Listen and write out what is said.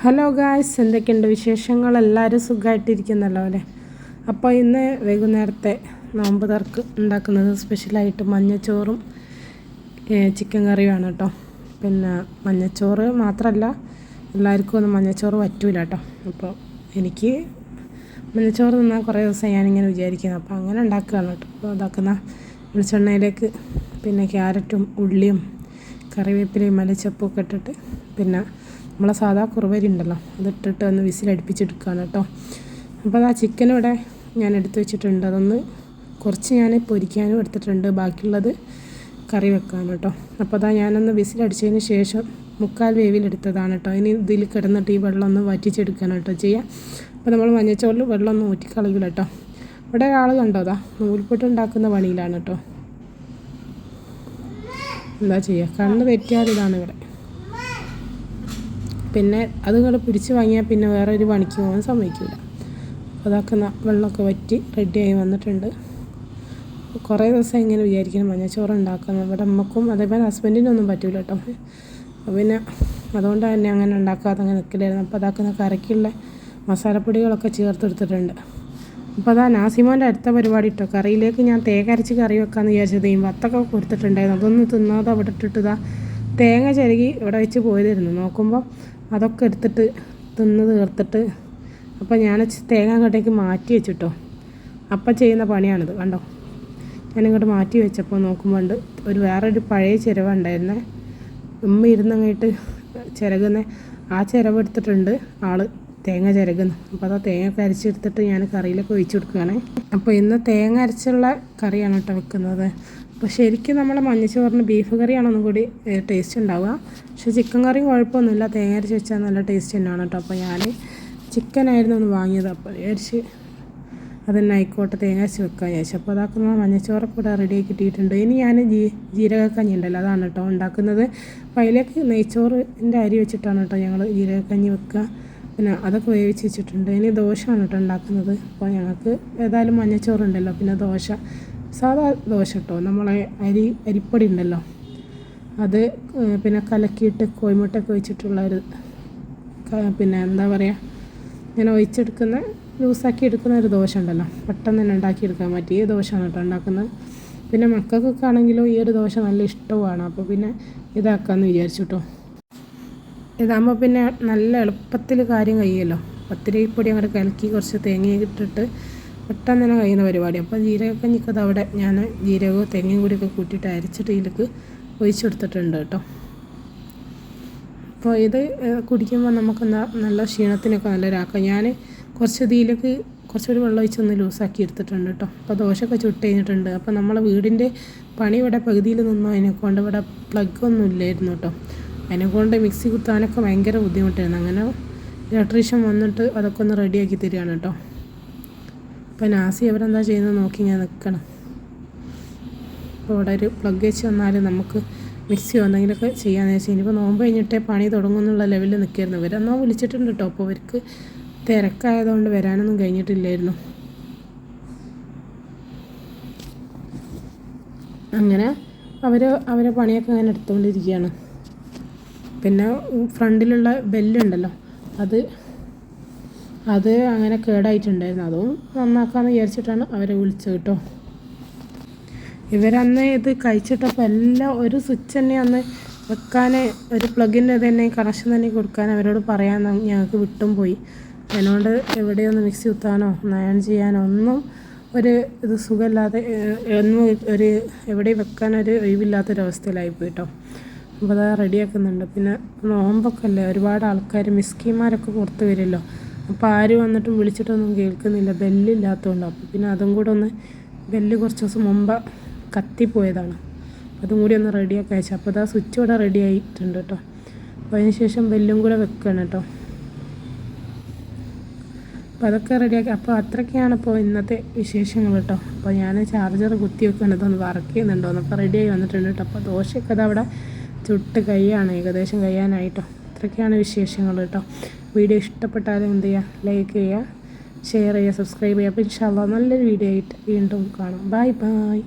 Hello guys എന്തൊക്കെയുണ്ട് വിശേഷങ്ങൾ? എല്ലാവരും സുഖമായിട്ടിരിക്കുന്നല്ലോ അല്ലേ? അപ്പോൾ ഇന്ന് വൈകുന്നേരത്തെ നോമ്പ് തർക്ക് ഉണ്ടാക്കുന്നത് സ്പെഷ്യലായിട്ട് മഞ്ഞച്ചോറും ചിക്കൻ കറിയുമാണ് കേട്ടോ. പിന്നെ മഞ്ഞച്ചോറ് മാത്രമല്ല എല്ലാവർക്കും ഒന്നും മഞ്ഞച്ചോറ് പറ്റൂല കേട്ടോ. അപ്പോൾ എനിക്ക് മഞ്ഞച്ചോറ് തിന്നാൽ കുറേ ദിവസം ഞാനിങ്ങനെ വിചാരിക്കുന്നത് അപ്പോൾ അങ്ങനെ ഉണ്ടാക്കുകയാണ് കേട്ടോ. അപ്പോൾ ഇതാക്കുന്ന വെളിച്ചെണ്ണയിലേക്ക് പിന്നെ ക്യാരറ്റും ഉള്ളിയും കറിവേപ്പിലയും മലച്ചപ്പൊക്കെ ഇട്ടിട്ട് പിന്നെ നമ്മളെ സാധാ കുറുവരി ഉണ്ടല്ലോ അതിട്ടിട്ട് ഒന്ന് വിസിലടുപ്പിച്ചെടുക്കുകയാണ് കേട്ടോ അപ്പോൾ ആ ചിക്കൻ ഇവിടെ ഞാൻ എടുത്തു വെച്ചിട്ടുണ്ട്. അതൊന്ന് കുറച്ച് ഞാൻ പൊരിക്കാനും എടുത്തിട്ടുണ്ട്. ബാക്കിയുള്ളത് കറി വെക്കാൻ കേട്ടോ അപ്പോൾ അതാ ഞാനൊന്ന് വിസിലടിച്ചതിന് ശേഷം മുക്കാൽ വേവിലെടുത്തതാണ് കേട്ടോ ഇനി ഇതിൽ കിടന്നിട്ട് ഈ വെള്ളം ഒന്ന് വറ്റിച്ചെടുക്കാൻ കേട്ടോ ചെയ്യാം. അപ്പോൾ നമ്മൾ മഞ്ഞച്ചോറിൽ വെള്ളം ഒന്ന് ഊറ്റിക്കളയില്ല കേട്ടോ ഇവിടെ ഒരാൾ കണ്ടോ അതാ നൂൽപ്പൊട്ട് ഉണ്ടാക്കുന്ന പണിയിലാണ് കേട്ടോ എന്താ ചെയ്യുക കണ്ണ് തെറ്റിയാൽ ഇതാണ് ഇവിടെ. പിന്നെ അത് നിങ്ങൾ പിടിച്ച് വാങ്ങിയാൽ പിന്നെ വേറെ ഒരു പണിക്ക് പോകാൻ സമ്മതിക്കില്ല അപ്പോൾ അതൊക്കെ വെള്ളമൊക്കെ വറ്റി റെഡിയായി വന്നിട്ടുണ്ട്. കുറേ ദിവസം ഇങ്ങനെ വിചാരിക്കണം മഞ്ഞച്ചോറ് ഉണ്ടാക്കുന്നത് ഇവിടെ അമ്മക്കും അതേപോലെ ഹസ്ബൻഡിനൊന്നും പറ്റില്ല കേട്ടോ പിന്നെ അതുകൊണ്ട് തന്നെ അങ്ങനെ ഉണ്ടാക്കാതെ അങ്ങനെ നിൽക്കില്ലായിരുന്നു അപ്പോൾ അതാക്കുന്ന കറിക്കുള്ള മസാലപ്പൊടികളൊക്കെ ചേർത്തെടുത്തിട്ടുണ്ട്. അപ്പോൾ അതാ നാസിമോന്റെ അടുത്ത പരിപാടി ഇട്ടോ കറിയിലേക്ക് ഞാൻ തേങ്ങ അരച്ച് കറി വെക്കാമെന്ന് വിചാരിച്ചത് ഈ വത്തൊക്കെ കൊടുത്തിട്ടുണ്ടായിരുന്നു. അതൊന്നും തിന്നാതെ അവിടെ ഇട്ടിട്ടതാ തേങ്ങ ചിരകി ഇവിടെ വെച്ച് പോയതായിരുന്നു. നോക്കുമ്പോൾ അതൊക്കെ എടുത്തിട്ട് തിന്ന് തീർത്തിട്ട് അപ്പോൾ ഞാൻ തേങ്ങ അങ്ങോട്ടേക്ക് മാറ്റി വെച്ചിട്ടോ. അപ്പം ചെയ്യുന്ന പണിയാണിത് കണ്ടോ? ഞാനിങ്ങോട്ട് മാറ്റി വെച്ചപ്പോൾ നോക്കുമ്പോൾ ഒരു വേറൊരു പഴയ ചിരവ ഉണ്ടായിരുന്നേ. ഉമ്മ ഇരുന്നങ്ങോട്ട് ചിരകുന്ന. ആ ചിരവ് എടുത്തിട്ടുണ്ട് ആൾ തേങ്ങ ചിരകുന്നു. അപ്പോൾ അതാ തേങ്ങ അരച്ചെടുത്തിട്ട് ഞാൻ കറിയിലൊക്കെ ഒഴിച്ചു കൊടുക്കുകയാണ് അപ്പോൾ ഇന്ന് തേങ്ങ അരച്ചുള്ള കറിയാണ് കേട്ടോ വെക്കുന്നത്. അപ്പോൾ ശരിക്കും നമ്മൾ മഞ്ഞച്ചോറിന് ബീഫ് കറിയാണ് ഒന്നും കൂടി ടേസ്റ്റ് ഉണ്ടാവുക. പക്ഷേ ചിക്കൻ കറിയും കുഴപ്പമൊന്നുമില്ല. തേങ്ങ അരച്ച് വെച്ചാൽ നല്ല ടേസ്റ്റ് തന്നെയാണ് കേട്ടോ. അപ്പോൾ ഞാൻ ചിക്കനായിരുന്നു ഒന്ന് വാങ്ങിയത്. അപ്പോൾ വിചാരിച്ച് അതന്നെ ആയിക്കോട്ടെ തേങ്ങ അരച്ച് വെക്കാൻ വിചാരിച്ചു. അപ്പോൾ അതാക്കുന്ന മഞ്ഞച്ചോറൊക്കെ ഇവിടെ റെഡി ആക്കി ഇനി ഞാൻ ജീ ജീരകക്കഞ്ഞി ഉണ്ടല്ലോ അതാണ് കേട്ടോ ഉണ്ടാക്കുന്നത്. അപ്പോൾ അതിലേക്ക് നെയ്ച്ചോറിന്റെ അരി വെച്ചിട്ടാണ് കേട്ടോ ഞങ്ങൾ ജീരകക്കഞ്ഞി വെക്കുക. പിന്നെ അതൊക്കെ വേവിച്ച് വെച്ചിട്ടുണ്ട്. ഇനി ദോശയാണ് കേട്ടോ ഉണ്ടാക്കുന്നത്. അപ്പോൾ ഞങ്ങൾക്ക് ഏതായാലും മഞ്ഞച്ചോറുണ്ടല്ലോ. പിന്നെ ദോശ. സാധാ ദോശ കേട്ടോ നമ്മളെ അരി അരിപ്പൊടി ഉണ്ടല്ലോ. അത് പിന്നെ കലക്കിയിട്ട് കോയിമുട്ടൊക്കെ ഒഴിച്ചിട്ടുള്ള ഒരു പിന്നെ എന്താ പറയുക ഇങ്ങനെ ഒഴിച്ചെടുക്കുന്ന ലൂസാക്കി എടുക്കുന്ന ഒരു ദോശ ഉണ്ടല്ലോ. പെട്ടെന്ന് തന്നെ ഉണ്ടാക്കിയെടുക്കാൻ പറ്റിയ ദോശയാണ് കേട്ടോ ഉണ്ടാക്കുന്നത്. പിന്നെ മക്കൾക്കൊക്കെ ആണെങ്കിലും ഈ ഒരു ദോശ നല്ല ഇഷ്ടമാണ് അപ്പോൾ പിന്നെ ഇതാക്കാമെന്ന് വിചാരിച്ചു കേട്ടോ ഇതാകുമ്പോൾ പിന്നെ നല്ല എളുപ്പത്തിൽ കാര്യം കഴിയുമല്ലോ. പത്തിരിപ്പൊടി അങ്ങോട്ട് കലക്കി കുറച്ച് തേങ്ങ ഇട്ടിട്ട് പെട്ടെന്ന് തന്നെ കഴിയുന്ന പരിപാടി. അപ്പോൾ ജീരകക്കഞ്ഞിക്കത് അവിടെ ഞാൻ ജീരകവും തെങ്ങും കൂടിയൊക്കെ കൂട്ടിയിട്ട് അരച്ചിട്ട് ഇതിലേക്ക് ഒഴിച്ചു കൊടുത്തിട്ടുണ്ട് കേട്ടോ. അപ്പോൾ ഇത് കുടിക്കുമ്പോൾ നമുക്ക് നല്ല ക്ഷീണത്തിനൊക്കെ നല്ലൊരാക്കാം ഞാൻ കുറച്ച് ഇതിലേക്ക് കുറച്ചൊരു വെള്ളം ഒഴിച്ചൊന്ന് ലൂസാക്കി എടുത്തിട്ടുണ്ട് കേട്ടോ. അപ്പോൾ ദോശയൊക്കെ ചുട്ട് കഴിഞ്ഞിട്ടുണ്ട്. അപ്പോൾ നമ്മളെ വീടിന്റെ പണി ഇവിടെ പകുതിയിൽ നിന്നോ. അതിനെക്കൊണ്ട് ഇവിടെ പ്ലഗ് ഒന്നും ഇല്ലായിരുന്നു കേട്ടോ. അതിനെക്കൊണ്ട് മിക്സി കുത്താനൊക്കെ ഭയങ്കര ബുദ്ധിമുട്ടായിരുന്നു. അങ്ങനെ ഇലക്ട്രീഷ്യൻ വന്നിട്ട് അതൊക്കെ ഒന്ന് റെഡിയാക്കി തരികയാണ് കേട്ടോ. അപ്പോൾ നാസി അവരെന്താ ചെയ്യുന്നത് നോക്കി ഞാൻ നിൽക്കണം. അപ്പോൾ ഇവിടെ ഒരു പ്ലഗ് വെച്ച് വന്നാൽ നമുക്ക് മിക്സിയോ എന്തെങ്കിലുമൊക്കെ ചെയ്യാമെന്ന് വെച്ചാൽ ഇനിയിപ്പോൾ നോമ്പ് കഴിഞ്ഞിട്ടേ പണി തുടങ്ങുന്നുള്ള ലെവലിൽ നിൽക്കായിരുന്നു. ഇവരെന്നോ വിളിച്ചിട്ടുണ്ട് കേട്ടോ അപ്പോൾ അവർക്ക് തിരക്കായതുകൊണ്ട് വരാനൊന്നും കഴിഞ്ഞിട്ടില്ലായിരുന്നു. അങ്ങനെ അവർ അവരെ പണിയൊക്കെ അങ്ങനെ എടുത്തുകൊണ്ടിരിക്കുകയാണ്. പിന്നെ ഫ്രണ്ടിലുള്ള ബെല്ലുണ്ടല്ലോ അത് അത് അങ്ങനെ കേടായിട്ടുണ്ടായിരുന്നു. അതും നന്നാക്കാമെന്ന് വിചാരിച്ചിട്ടാണ് അവരെ വിളിച്ചത് കേട്ടോ. ഇവരന്ന് ഇത് കഴിച്ചിട്ടപ്പോൾ എല്ലാം ഒരു സ്വിച്ച് തന്നെ അന്ന് വെക്കാൻ ഒരു പ്ലഗിന്റെ തന്നെ കണക്ഷൻ തന്നെ കൊടുക്കാൻ അവരോട് പറയാൻ ഞങ്ങൾക്ക് വിട്ടും പോയി. അതിനോട് എവിടെയൊന്ന് മിക്സി കുത്താനോ നയം ചെയ്യാനോ ഒന്നും ഒരു ഇത് സുഖമില്ലാതെ ഒന്നും ഒരു എവിടെ വെക്കാനൊരു ഒഴിവില്ലാത്തൊരവസ്ഥയിലായിപ്പോയി കേട്ടോ. അപ്പോൾ അത് റെഡിയാക്കുന്നുണ്ട് പിന്നെ നോമ്പൊക്കെ അല്ലേ ഒരുപാട് ആൾക്കാർ മിസ്കിമാരൊക്കെ പുറത്ത് വരുമല്ലോ. അപ്പോൾ ആര് വന്നിട്ടും വിളിച്ചിട്ടൊന്നും കേൾക്കുന്നില്ല. ബെല്ലില്ലാത്തതുകൊണ്ട് അപ്പോൾ പിന്നെ അതും കൂടെ ഒന്ന് ബെല്ല് കുറച്ച് ദിവസം മുമ്പ് കത്തിപ്പോയതാണ്. അതും കൂടി ഒന്ന് റെഡിയാക്കി അയച്ചു അപ്പോൾ അതാ സ്വിച്ച് ഇവിടെ റെഡി ആയിട്ടുണ്ട് കേട്ടോ അപ്പോൾ അതിന് ശേഷം ബെല്ലും കൂടെ വെക്കണം കേട്ടോ അപ്പോൾ അതൊക്കെ റെഡിയാക്കി അപ്പോൾ അത്രയ്ക്കാണ് ഇപ്പോൾ ഇന്നത്തെ വിശേഷങ്ങൾ കേട്ടോ അപ്പോൾ ഞാൻ ചാർജർ കുത്തി വെക്കണത് ഒന്ന് വർക്ക് ചെയ്യുന്നുണ്ടോ. എന്നപ്പോൾ റെഡിയായി വന്നിട്ടുണ്ട് കേട്ടോ അപ്പോൾ ദോശയൊക്കെ അത് അവിടെ ചുട്ട് കൈയാണ് ഏകദേശം കഴിയാനായിട്ടോ അത്രയ്ക്കാണ് വിശേഷങ്ങൾ കേട്ടോ വീഡിയോ ഇഷ്ടപ്പെട്ടാലും എന്ത് ചെയ്യുക? ലൈക്ക് ചെയ്യുക ഷെയർ ചെയ്യുക സബ്സ്ക്രൈബ് ചെയ്യുക. അപ്പോൾ ഇൻഷാല്ല നല്ലൊരു വീഡിയോ ആയിട്ട് വീണ്ടും കാണാം. Bye bye